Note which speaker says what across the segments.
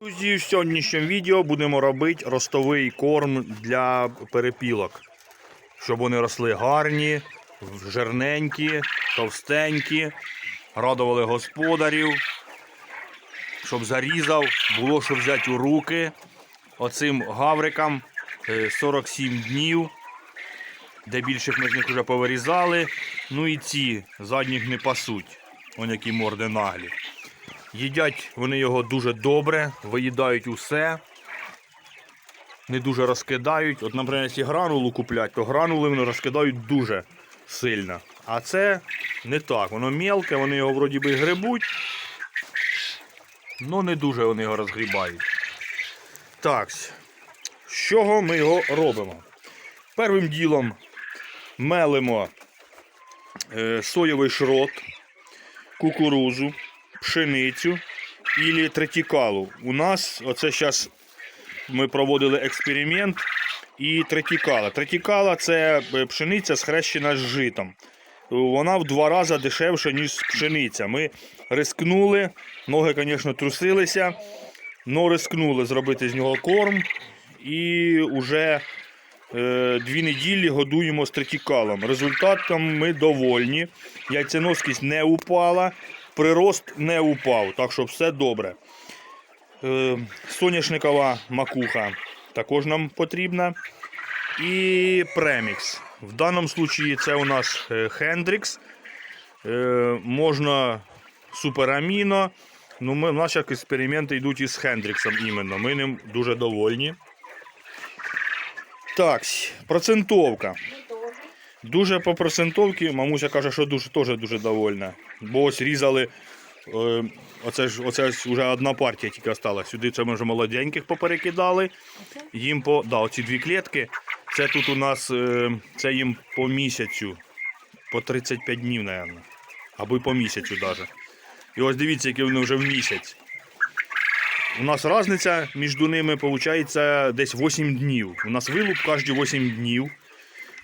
Speaker 1: Друзі, в сьогоднішньому відео будемо робити ростовий корм для перепілок. Щоб вони росли гарні, жирненькі, товстенькі, радували господарів. Щоб зарізав, було що взяти у руки. Оцим гаврикам е, 47 днів. Де більших ми з них вже повирізали. Ну і ці задніх не пасуть. Вон які морди наглі. Їдять вони його дуже добре, виїдають усе. Не дуже розкидають. От, наприклад, якщо гранулу куплять, то гранули вони розкидають дуже сильно. А це не так. Воно мелке, вони його вроді би грибуть, але не дуже вони його розгрібають. Так, з чого ми його робимо? Первим ділом мелимо е, соєвий шрот, кукурузу, пшеницю і третікалу. У нас оце зараз ми проводили експеримент і третікала. Третікала це е, пшениця схрещена з житом. Вона в два рази дешевша, ніж пшениця. Ми рискнули, ноги, звісно, трусилися, але рискнули зробити з нього корм. І вже е, дві неділі годуємо з третікалом. Результатом ми довольні. Яйценоскість не упала, прирост не упав, так що все добре. Е, соняшникова макуха також нам потрібна. І премікс. В даному випадку це у нас е, Хендрікс. Е, можна супераміно. Ну, ми, як експерименти йдуть із Хендріксом іменно. Ми ним дуже довольні. Так, процентовка. Дуже по процентовці, мамуся каже, що дуже, теж дуже довольна. Бо ось різали. Е, оце ж оце ж вже одна партія тільки осталась. Сюди це ми вже молоденьких поперекидали. Їм по. Да, оці дві клітки. Це тут у нас е, це їм по місяцю. По 35 днів, мабуть. Або й по місяцю навіть. І ось дивіться, які вони вже в місяць. У нас різниця між ними виходить десь 8 днів. У нас вилуп кожні 8 днів.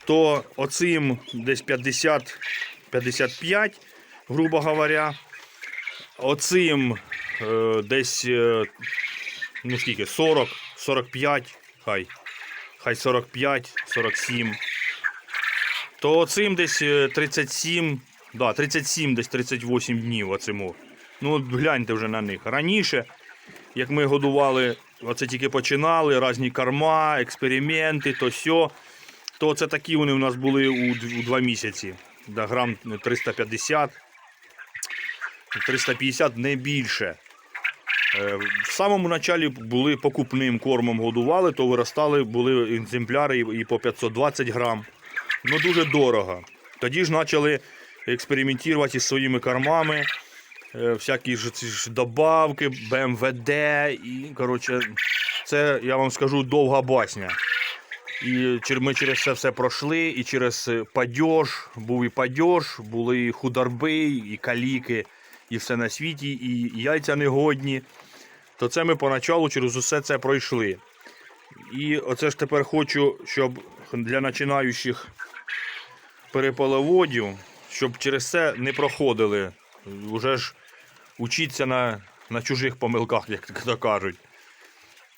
Speaker 1: То оцим десь 50-55, грубо говоря. Оцим е, десь е, ну скільки, 40, 45, хай. Хай 45, 47. То оцим десь е, 37, да, 37, десь 38 днів оциму. Ну, от гляньте вже на них. Раніше, як ми годували, оце тільки починали, різні корма, експерименти, то сьо, то це такі вони у нас були у, два місяці. Да, грам 350. 350 не більше. Е, В самому началі були покупним кормом годували, то виростали, були екземпляри і і по 520 грам. Ну дуже дорого. Тоді ж почали експериментувати із своїми кормами, е, всякі ж ці ж добавки, БМВД. І, коротше, це я вам скажу довга басня. І ми через це все пройшли, і через е, падьож, був і падьож, були і хударби, і каліки, і все на світі, і яйця негодні. То це ми поначалу через усе це пройшли. І оце ж тепер хочу, щоб для починаючих переполоводів, щоб через це не проходили. Уже ж учіться на, на чужих помилках, як то кажуть.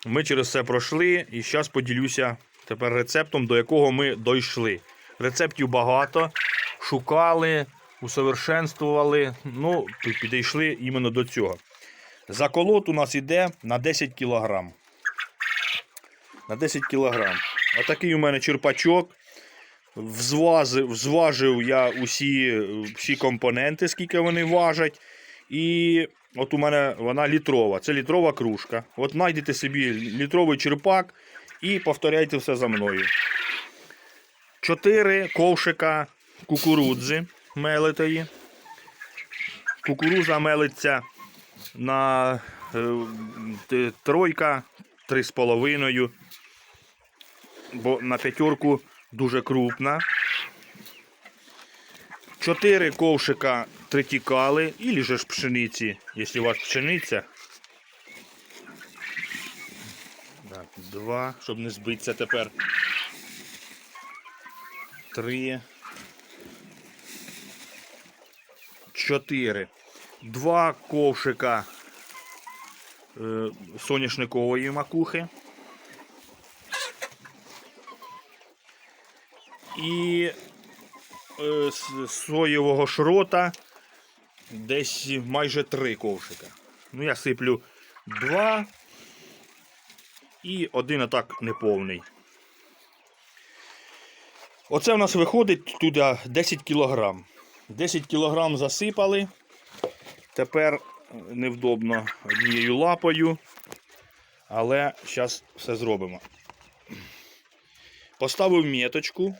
Speaker 1: Ми через це пройшли і зараз поділюся тепер рецептом, до якого ми дійшли. Рецептів багато, шукали, усовершенствували, ну, підійшли іменно до цього. Заколот у нас йде на 10 кг. На 10 кг. Отакий у мене черпачок. Взвазив, взважив я усі, всі компоненти, скільки вони важать. І от у мене вона літрова. Це літрова кружка. От знайдете собі літровий черпак і повторяйте все за мною. Чотири ковшика кукурудзи мелитої. Кукуруза мелиться на е, тройка, три з половиною. Бо на п'ятерку дуже крупна. Чотири ковшика третікали, і ж пшениці, якщо у вас пшениця. Так, два, щоб не збитися тепер. Три. Чотири. Два ковшика е, соняшникової макухи. І е, соєвого шрота десь майже три ковшика. Ну, я сиплю два і один атак неповний. Оце в нас виходить туди 10 кілограм. 10 кілограм засипали. Тепер невдобно однією лапою. Але зараз все зробимо. Поставив міточку.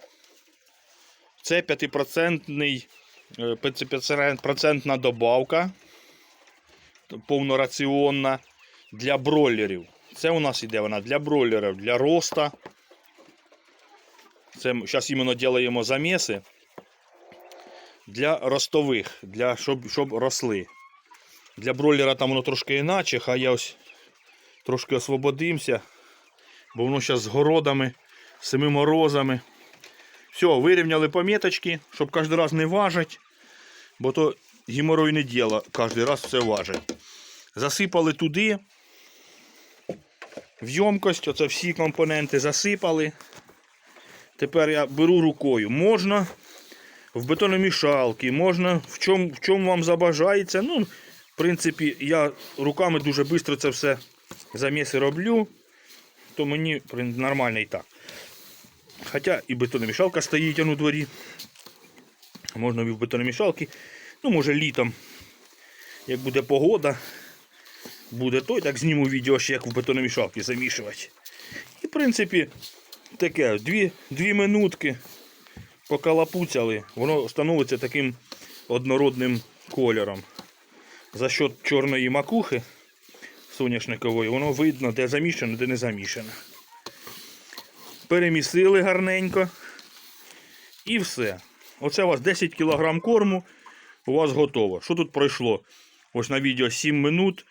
Speaker 1: Це 5% е, 5% добавка повнораціонна для бройлерів. Це у нас іде вона для бройлерів, для роста. Це зараз іменно робимо заміси для ростових, для, щоб, щоб росли. Для бройлера там воно трошки іначе, хай я ось трошки освободимося, бо воно зараз з городами, з цими морозами. Все, вирівняли поміточки, щоб кожен раз не важить, бо то геморойне діло кожен раз все важить. Засипали туди. В ємкость, оце всі компоненти засипали. Тепер я беру рукою. Можна в бетономішалки, можна в чому в чому вам забажається. Ну, в принципі, я руками дуже швидко це все заміси роблю, то мені нормально і так. Хоча і бетономішалка стоїть у дворі. Можна і в бетономішалки. Ну, може літом, як буде погода, буде той, так зніму відео ще як в бетономішалки замішувати. І в принципі, таке, дві, дві минутки покалапуцяли, воно становиться таким однородним кольором. За счет чорної макухи соняшникової, воно видно, де замішано, де не замішано. Перемісили гарненько. І все. Оце у вас 10 кг корму, у вас готово. Що тут пройшло? Ось на відео 7 минут,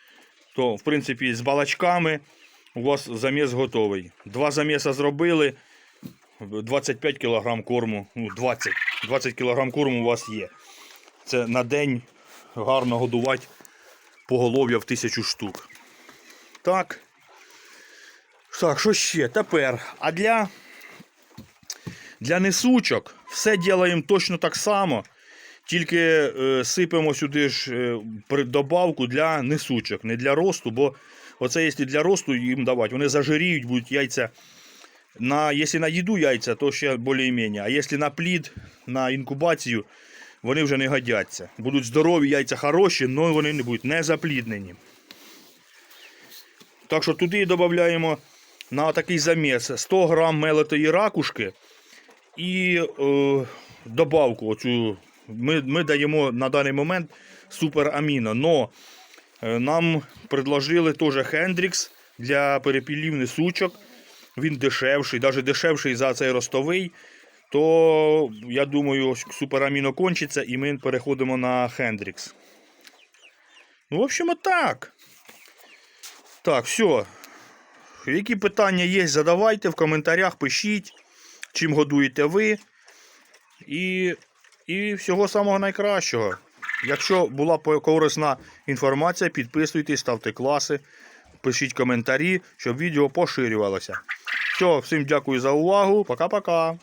Speaker 1: то в принципі з балачками у вас заміс готовий. Два заміса зробили, 25 кг корму, ну 20 20 кг корму у вас є. Це на день гарно годувати поголов'я в тисячу штук. Так. Так, що ще? Тепер. А для, для несучок все ділаємо точно так само. Тільки е, сипемо сюди ж е, добавку для несучок, не для росту, бо оце якщо для росту їм давати, вони зажиріють, будуть яйця. На, якщо на їду яйця, то ще більш-менш. А якщо на плід, на інкубацію, вони вже не годяться. Будуть здорові яйця хороші, але вони не будуть не запліднені. Так що туди додаємо на такий заміс 100 грам мелитої ракушки і е, добавку. Оцю, ми, ми даємо на даний момент супераміно. Но е, нам предложили теж Хендрікс для перепілів несучок. Він дешевший, навіть дешевший за цей ростовий. То я думаю, супераміно кончиться і ми переходимо на Хендрікс. Ну, в общем, так. Так, все. Які питання є, задавайте в коментарях, пишіть, чим годуєте ви. І, і всього самого найкращого. Якщо була корисна інформація, підписуйтесь, ставте класи, пишіть коментарі, щоб відео поширювалося. Все, всім дякую за увагу. Пока-пока.